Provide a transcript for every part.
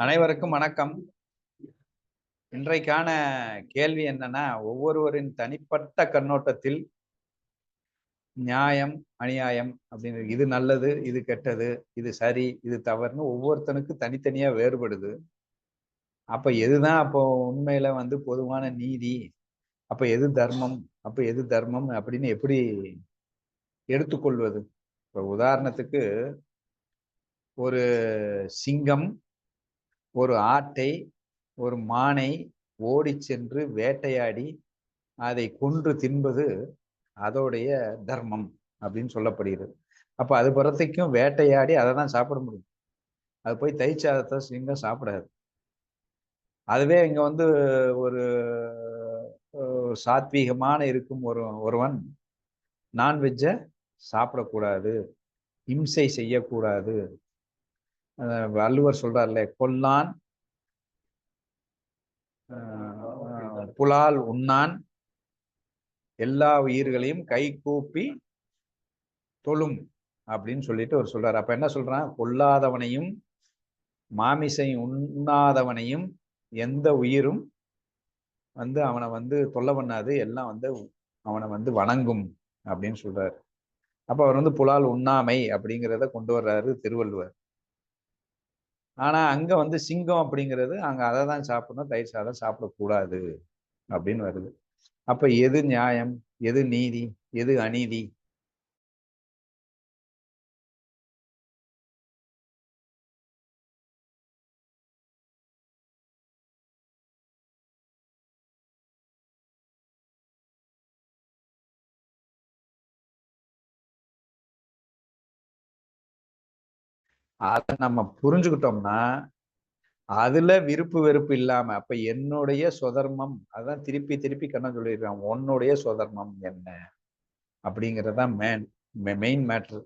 அனைவருக்கும் வணக்கம். இன்றைக்கான கேள்வி என்னன்னா ஒவ்வொருவரின் தனிப்பட்ட கண்ணோட்டத்தில் நியாயம் அநியாயம் அப்படின்னு இது நல்லது இது கெட்டது இது சரி இது தவறுன்னு ஒவ்வொருத்தனுக்கு தனித்தனியா வேறுபடுது. அப்ப எதுதான் அப்போ உண்மையில வந்து பொதுவான நீதி அப்ப எது தர்மம் அப்ப எது தர்மம் அப்படின்னு எப்படி எடுத்துக்கொள்வது. இப்போ உதாரணத்துக்கு ஒரு சிங்கம் ஒரு ஆட்டை ஒரு மானை ஓடி சென்று வேட்டையாடி அதை கொன்று தின்பது அதோடைய தர்மம் அப்படின்னு சொல்லப்படுகிறது. அப்போ அது பிறத்தைக்கும் வேட்டையாடி அதை தான் சாப்பிட முடியும். அது போய் தைச்சாதத்தை சிங்கம் சாப்பிடாது. அதுவே இங்கே வந்து ஒரு சாத்வீகமான இருக்கும் ஒரு ஒருவன் நான்வெஜ்ஜை சாப்பிடக்கூடாது இம்சை செய்யக்கூடாது. வள்ளுவர் சொல்றார்ல கொல்லான் புலால் உண்ணான் எல்லா உயிர்களையும் கை கூப்பி தொழும் அப்படின்னு சொல்லிட்டு அவர் சொல்றாரு. அப்ப என்ன சொல்றான்? கொல்லாதவனையும் மாமிசை உண்ணாதவனையும் எந்த உயிரும் வந்து அவனை வந்து தொல்லை பண்ணாது எல்லாம் வந்து அவனை வந்து வணங்கும் அப்படின்னு சொல்றாரு. அப்ப அவர் வந்து புலால் உண்ணாமை அப்படிங்கிறத கொண்டு வர்றாரு திருவள்ளுவர். ஆனா அங்க வந்து சிங்கம் அப்படிங்கிறது அங்க அதை தான் சாப்பிடணும் தயிர் சாதம் சாப்பிடக்கூடாது அப்படின்னு வருது. அப்ப எது நியாயம்? எது நீதி? எது அநீதி? அதை நம்ம புரிஞ்சுக்கிட்டோம்னா அதுல விருப்பு வெறுப்பு இல்லாம அப்ப என்னுடைய சுதர்மம் அதான் திருப்பி திருப்பி கண்ண சொல்லிடுறான் உன்னுடைய சுதர்மம் என்ன? அப்படிங்கறதான் மேன் மெயின் மேட்ரு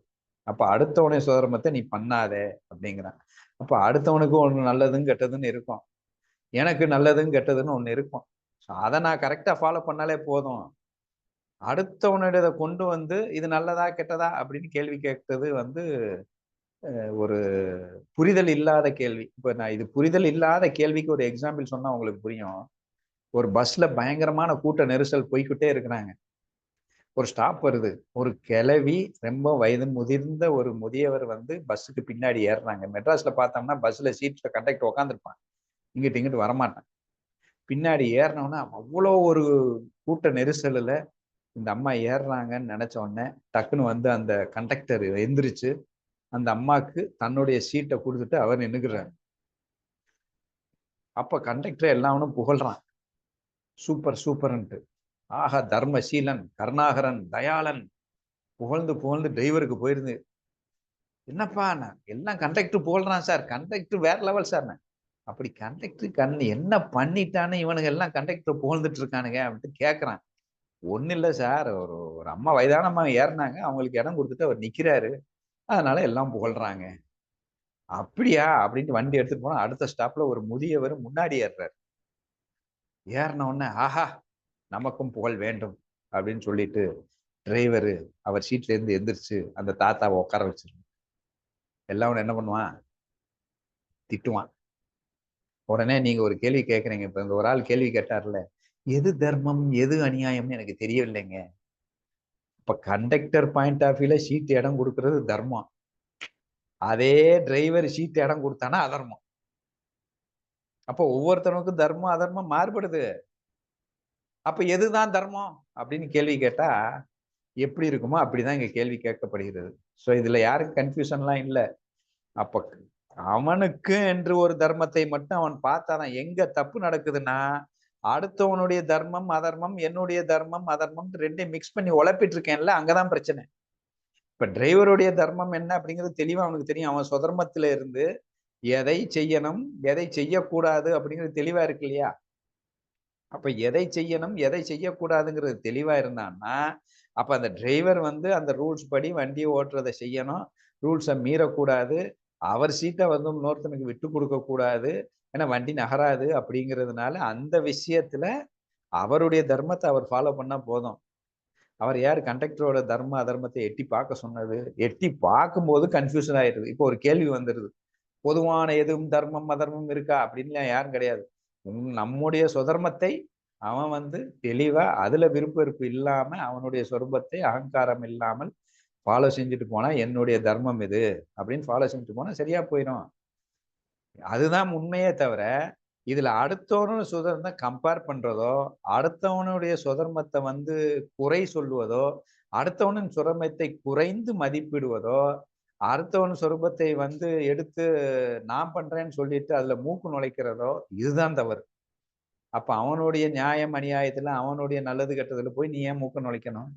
அப்ப அடுத்தவனுடைய சுதர்மத்தை நீ பண்ணாதே அப்படிங்கிறான். அப்ப அடுத்தவனுக்கும் ஒண்ணு நல்லதும் கெட்டதுன்னு இருக்கும். எனக்கு நல்லதும் கெட்டதுன்னு ஒண்ணு இருக்கும். அதை நான் கரெக்டா ஃபாலோ பண்ணாலே போதும். அடுத்தவனுடைய கொண்டு வந்து இது நல்லதா கெட்டதா அப்படின்னு கேள்வி கேட்டது வந்து ஒரு புரிதல் இல்லாத கேள்வி. இப்போ நான் இது புரிதல் இல்லாத கேள்விக்கு ஒரு எக்ஸாம்பிள் சொன்னா உங்களுக்கு புரியும். ஒரு பஸ்ல பயங்கரமான கூட்ட நெரிசல் போய்கிட்டே இருக்கிறாங்க. ஒரு ஸ்டாப் வருது. ஒரு கிளவி ரொம்ப வயது முதிர்ந்த ஒரு முதியவர் வந்து பஸ்ஸுக்கு பின்னாடி ஏறுறாங்க. மெட்ராஸ்ல பார்த்தோம்னா பஸ்ல சீட்ல கண்டக்ட் உட்காந்துருப்பான் இங்கிட்டு இங்கிட்டு வரமாட்டான். பின்னாடி ஏறினோன்னா அவ்வளோ ஒரு கூட்ட நெரிசலில் இந்த அம்மா ஏறுறாங்கன்னு நினச்ச உடனே டக்குன்னு வந்து அந்த கண்டக்டர் எந்திரிச்சு அந்த அம்மாவுக்கு தன்னுடைய சீட்டை கொடுத்துட்டு அவர் நின்றுக்கிறார் அப்ப கண்டக்டர் எல்லாவனும் புகழ்றான். சூப்பர் சூப்பர்ன்ட்டு ஆஹா தர்மசீலன் கருணாகரன் தயாளன் புகழ்ந்து புகழ்ந்து டிரைவருக்கு போயிருந்து என்னப்பா நான் எல்லாம் கண்டக்டர் புகழ்றான் சார் கண்டக்டர் வேற லெவல் சார் நான் அப்படி கண்டக்டர் கண் என்ன பண்ணிட்டான்னு இவனுங்க எல்லாம் கண்டக்டர் புகழ்ந்துட்டு இருக்கானுங்க அப்படின்ட்டு கேட்குறான் ஒன்றும் இல்லை சார் ஒரு ஒரு அம்மா வயதானம்மா ஏறினாங்க அவங்களுக்கு இடம் கொடுத்துட்டு அவர் நிக்கிறாரு. அதனால எல்லாம் புகழ்றாங்க. அப்படியா? அப்படின்ட்டு வண்டி எடுத்துட்டு போனா அடுத்த ஸ்டாப்ல ஒரு முதியவர் முன்னாடி ஏறுறாரு. ஏறின உடனே ஆஹா நமக்கும் புகழ் வேண்டும் அப்படின்னு சொல்லிட்டு டிரைவரு அவர் சீட்ல இருந்து எந்திரிச்சு அந்த தாத்தாவை உட்கார வச்சிருங்க எல்லாம் என்ன பண்ணுவான்? திட்டுவான். உடனே நீங்க ஒரு கேள்வி கேட்குறீங்க இப்ப இந்த ஒரு ஆள் கேள்வி கேட்டார்ல எது தர்மம் எது அநியாயம்னு எனக்கு தெரியவில்லைங்க. இப்ப கண்டக்டர் பாயிண்ட் ஆஃப் வியூல சீட் இடம் கொடுக்கறது தர்மம். அதே டிரைவர் சீட் இடம் கொடுத்தானா அதர்மம். அப்போ ஒவ்வொருத்தனுக்கும் தர்மம் அதர்மம் மாறுபடுது. அப்ப எதுதான் தர்மம் அப்படின்னு கேள்வி கேட்டா எப்படி இருக்குமோ அப்படிதான் இங்க கேள்வி கேட்கப்படுகிறது. ஸோ இதுல யாருக்கும் கன்ஃபியூஷன்லாம் இல்லை. அப்ப அவனுக்கு என்று ஒரு தர்மத்தை மட்டும் அவன் பார்த்தாதான் எங்க தப்பு நடக்குதுன்னா அடுத்தவனுடைய தர்மம் அதர்மம் என்னுடைய தர்மம் அதர்மம் ரெண்டையும் மிக்ஸ் பண்ணி உழப்பிட்டு இருக்கேன்ல அங்கதான் பிரச்சனை. இப்ப டிரைவருடைய தர்மம் என்ன அப்படிங்கிறது தெளிவா அவனுக்கு தெரியும். அவன் சுதர்மத்துல இருந்து எதை செய்யணும் எதை செய்யக்கூடாது அப்படிங்கிறது தெளிவா இருக்கு இல்லையா? அப்ப எதை செய்யணும் எதை செய்யக்கூடாதுங்கிறது தெளிவா இருந்தான்னா அப்ப அந்த டிரைவர் வந்து அந்த ரூல்ஸ் படி வண்டியை ஓட்டுறதை செய்யணும். ரூல்ஸை மீறக்கூடாது. அவர் சீட்டை வந்து இன்னொருத்தனுக்கு விட்டு கொடுக்க கூடாது ஏன்னா வண்டி நகராது அப்படிங்கிறதுனால அந்த விஷயத்துல அவருடைய தர்மத்தை அவர் ஃபாலோ பண்ணா போதும். அவர் யார் கண்டக்டரோட தர்ம அதர்மத்தை எட்டி பார்க்க சொன்னது? எட்டி பார்க்கும்போது கன்ஃபியூஷன் ஆயிடுது. இப்போ ஒரு கேள்வி வந்துடுது பொதுவான எதுவும் தர்மம் அதர்மம் இருக்கா? அப்படின்லாம் யாரும் கிடையாது. நம்முடைய சுதர்மத்தை அவன் வந்து தெளிவா அதுல விருப்ப வெறுப்பு இல்லாம அவனுடைய சொர்பத்தை அகங்காரம் இல்லாமல் ஃபாலோ செஞ்சுட்டு போனா என்னுடைய தர்மம் இது அப்படின்னு ஃபாலோ செஞ்சுட்டு போனா சரியா போயிடும் அதுதான் உண்மையே தவிர இதுல அடுத்தவனோட சுதர்மம் கம்பேர் பண்றதோ அடுத்தவனுடைய சுதர்மத்தை வந்து குறை சொல்லுவதோ அடுத்தவனின் சுரமத்தை குறைந்து மதிப்பிடுவதோ அடுத்தவன் சொரூபத்தை வந்து எடுத்து நான் பண்றேன்னு சொல்லிட்டு அதுல மூக்கு நுழைக்கிறதோ இதுதான் தவறு. அப்ப அவனுடைய நியாயம் அநியாயத்துல அவனுடைய நல்லது கெட்டதுல போய் நீ ஏன் மூக்க நுழைக்கணும்?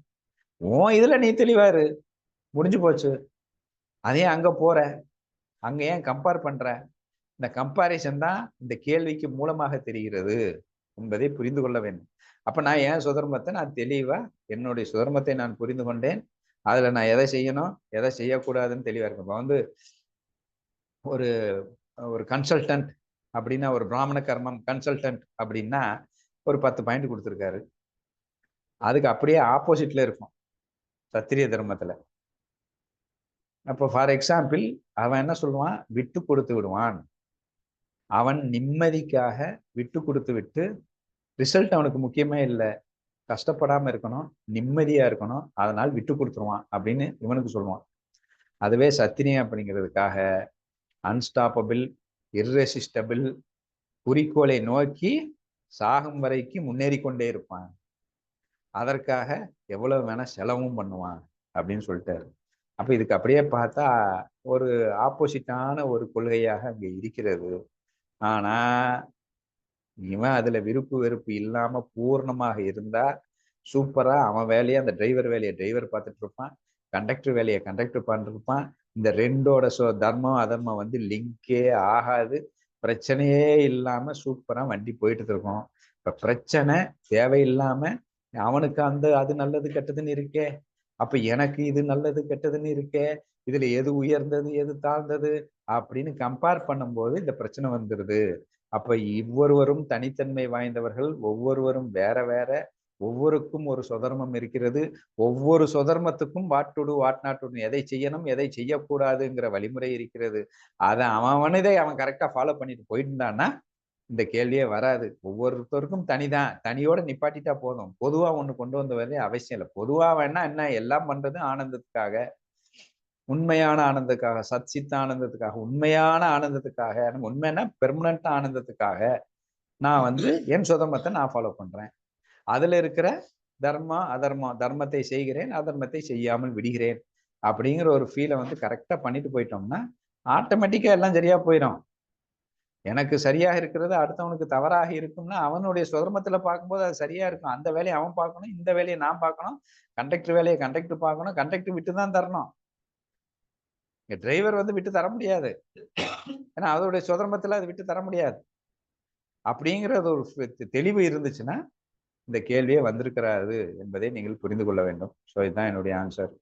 ஓ இதுல நீ தெளிவாரு. முடிஞ்சு போச்சு. அதே அங்க போற. அங்க ஏன் கம்பேர் பண்ற? இந்த கம்பாரிசன் தான் இந்த கேள்விக்கு மூலமாக தெரிகிறது என்பதை புரிந்து கொள்ள வேண்டும். அப்ப நான் ஏன் சுதர்மத்தை நான் தெளிவா என்னுடைய சுதர்மத்தை நான் புரிந்து கொண்டேன்? அதுல நான் எதை செய்யணும்? எதை செய்யக்கூடாதுன்னு தெளிவா இருக்கும் இப்போ வந்து ஒரு ஒரு கன்சல்டன்ட் அப்படின்னா ஒரு பிராமண கர்மம் கன்சல்டன்ட் அப்படின்னா ஒரு பத்து பாயிண்ட் கொடுத்துருக்காரு. அதுக்கு அப்படியே ஆப்போசிட்ல இருக்கும் சத்திரிய தர்மத்துல. அப்போ ஃபார் எக்ஸாம்பிள் அவன் என்ன சொல்லுவான்? விட்டு கொடுத்து விடுவான். அவன் நிம்மதிக்காக விட்டு கொடுத்து விட்டு ரிசல்ட் அவனுக்கு முக்கியமே இல்லை. கஷ்டப்படாம இருக்கணும் நிம்மதியா இருக்கணும் அதனால் விட்டு கொடுத்துருவான் அப்படின்னு இவனுக்கு சொல்லுவான். அதுவே சத்தினி அப்படிங்கிறதுக்காக அன்ஸ்டாப்பபிள் இர்ரெசிஸ்டபிள் குறிக்கோளை நோக்கி சாகும் வரைக்கும் முன்னேறி கொண்டே இருப்பான். அதற்காக எவ்வளவு வேணா செலவும் பண்ணுவான் அப்படின்னு சொல்லிட்டாரு. அப்ப இதுக்கு அப்படியே பார்த்தா ஒரு ஆப்போசிட்டான ஒரு கொள்கையாக அங்கே இருக்கிறது. ஆனா இவன் அதுல விருப்பு வெறுப்பு இல்லாம பூர்ணமாக இருந்தா சூப்பரா. அவன் வேலையை அந்த டிரைவர் வேலையை டிரைவர் பார்த்துட்டு இருப்பான். கண்டக்டர் வேலையை கண்டக்டர் பண்ணிட்டு இருப்பான். இந்த ரெண்டோட சோ தர்மம் அதர்மம் வந்து லிங்கே ஆகாது. பிரச்சனையே இல்லாம சூப்பரா வண்டி போயிட்டு இருக்கோம். இப்ப பிரச்சனை தேவையில்லாம அவனுக்கு அந்த அது நல்லது கெட்டதுன்னு இருக்கே. அப்ப எனக்கு இது நல்லது கெட்டதுன்னு இருக்கே. இதுல எது உயர்ந்தது எது தாழ்ந்தது அப்படின்னு கம்பேர் பண்ணும்போது இந்த பிரச்சனை வந்துடுது. அப்ப இவ்வொருவரும் தனித்தன்மை வாய்ந்தவர்கள் ஒவ்வொருவரும் வேற வேற ஒவ்வொருக்கும் ஒரு சுதர்மம் இருக்கிறது. ஒவ்வொரு சுதர்மத்துக்கும் வாட் டு வாட் நாட் எதை செய்யணும் எதை செய்யக்கூடாதுங்கிற வழிமுறை இருக்கிறது. அதை அவன் அவனதை அவன் கரெக்டா ஃபாலோ பண்ணிட்டு போயிட்டு இருந்தான்னா இந்த கேள்வியே வராது. ஒவ்வொருத்தருக்கும் தனிதான். தனியோட நிப்பாட்டிட்டா போதும். பொதுவா ஒண்ணு கொண்டு வந்த வேலையே அவசியம் இல்லை. பொதுவா வேணா என்ன எல்லாம் பண்றது ஆனந்தத்துக்காக. உண்மையான ஆனந்தத்துக்காக சத் சித்த ஆனந்தத்துக்காக உண்மையான ஆனந்தத்துக்காக உண்மைன்னா பெர்மனண்ட் ஆனந்தத்துக்காக நான் வந்து என் சுதமத்தை நான் ஃபாலோ பண்றேன். அதுல இருக்கிற தர்மம் அதர்மம் தர்மத்தை செய்கிறேன் அதர்மத்தை செய்யாமல் விடுகிறேன் அப்படிங்கிற ஒரு ஃபீலை வந்து கரெக்டாக பண்ணிட்டு போயிட்டோம்னா ஆட்டோமேட்டிக்காக எல்லாம் சரியாக போயிடும் எனக்கு சரியாக இருக்கிறது அடுத்தவனுக்கு தவறாக இருக்கும்னா அவனுடைய சுதர்மத்தில் பார்க்கும்போது அது சரியாக இருக்கும். அந்த வேலையை அவன் பார்க்கணும் இந்த வேலையை நான் பார்க்கணும். கண்டக்டர் வேலையை கண்டக்டர் பார்க்கணும். கண்டக்டர் விட்டு தான் தரணும். டிரைவர் வந்து விட்டு தர முடியாது. ஏன்னா அதோடைய சுதர்மத்துல அது விட்டு தர முடியாது. அப்படிங்கிறது ஒரு தெளிவு இருந்துச்சுன்னா இந்த கேள்வியே வந்திருக்கிறாரு என்பதை நீங்கள் புரிந்து கொள்ள வேண்டும். ஸோ இதுதான் என்னுடைய ஆன்சர்